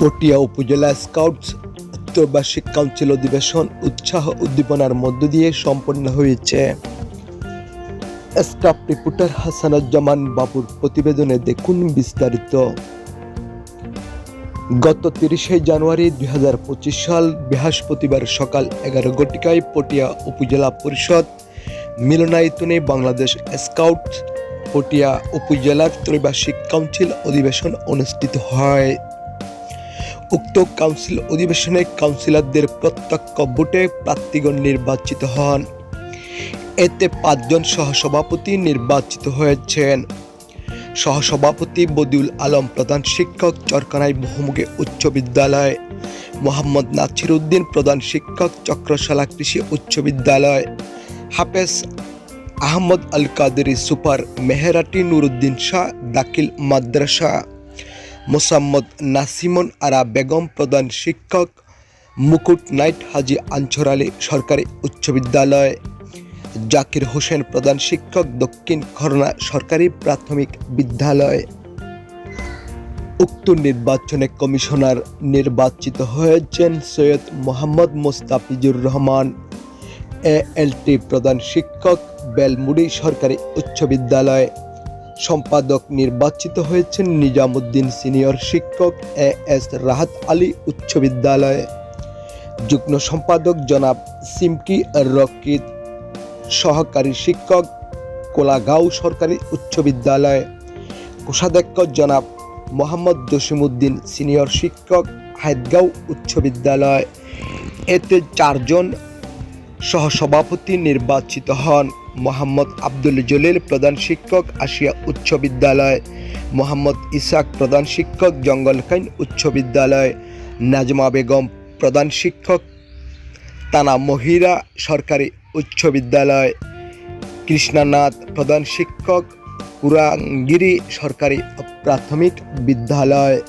পটিয়া উপজেলা scouts ত্রৈবার্ষিক council অধিবেশন উৎসাহ উদ্দীপনার মধ্য দিয়ে সম্পন্ন হয়েছে। স্টাফ রিপোর্টার হাসানুজ্জামান বাবুর প্রতিবেদনে দেখুন বিস্তারিত। গত তিরিশে জানুয়ারি দু হাজার পঁচিশ সাল বৃহস্পতিবার সকাল এগারো ঘটিকায় পটিয়া উপজেলা পরিষদ মিলনায়তনে বাংলাদেশ স্কাউট পটিয়া উপজেলার ত্রৈবার্ষিক কাউন্সিল অধিবেশন অনুষ্ঠিত হয়। উক্ত কাউন্সিল অধিবেশনে কাউন্সিলরদের প্রত্যক্ষ ভোটে প্রার্থীগণ নির্বাচিত হন। এতে পাঁচজন সহসভাপতি নির্বাচিত হয়েছেন। সহসভাপতি বদিউল আলম প্রধান শিক্ষক, চরকানাই বহুমুখী উচ্চ বিদ্যালয়। মোহাম্মদ নাছির উদ্দিন প্রধান শিক্ষক, চক্রশালা কৃষি উচ্চ বিদ্যালয়। হাফেজ আহমদ আল কাদেরি সুপার মেহেরাটি নুরুদ্দিন শাহ দাখিল মাদ্রাসা। মোসাম্মদ নাসিমন আরা বেগম প্রধান শিক্ষক, মুকুট নাইট হাজি আনছর আলী সরকারি উচ্চ বিদ্যালয়। জাকির হোসেন প্রধান শিক্ষক, দক্ষিণ খরনা সরকারি প্রাথমিক বিদ্যালয়। উক্ত নির্বাচনে কমিশনার নির্বাচিত হয়েছেন সৈয়দ মোহাম্মদ মোস্তাফিজুর রহমান। এএলটি প্রধান শিক্ষক, বেলমুড়ি সরকারি উচ্চ বিদ্যালয়। সম্পাদক নির্বাচিত হয়েছেন নিজামুদ্দিন সিনিয়র শিক্ষক এ এস রাহাত আলী উচ্চ বিদ্যালয়। যুগ্ম সম্পাদক জনাব সিমকি রকিত, সহকারী শিক্ষক কোলাগাঁও সরকারি উচ্চ বিদ্যালয়। কোষাধ্যক্ষ জনাব মোহাম্মদ জসিমুদ্দিন সিনিয়র শিক্ষক হায়দগাঁও উচ্চ বিদ্যালয়। এতে চারজন সহসভাপতি নির্বাচিত হন। মোহাম্মদ আব্দুল জলিল প্রধান শিক্ষক আশিয়া উচ্চ বিদ্যালয়। মোহাম্মদ ইসাক প্রধান শিক্ষক জঙ্গলকাইন উচ্চ বিদ্যালয়। নাজমা বেগম প্রধান শিক্ষক তানা মহিরা সরকারি উচ্চ বিদ্যালয়। কৃষ্ণানাথ প্রধান শিক্ষক কুরাঙ্গিরি সরকারি প্রাথমিক বিদ্যালয়।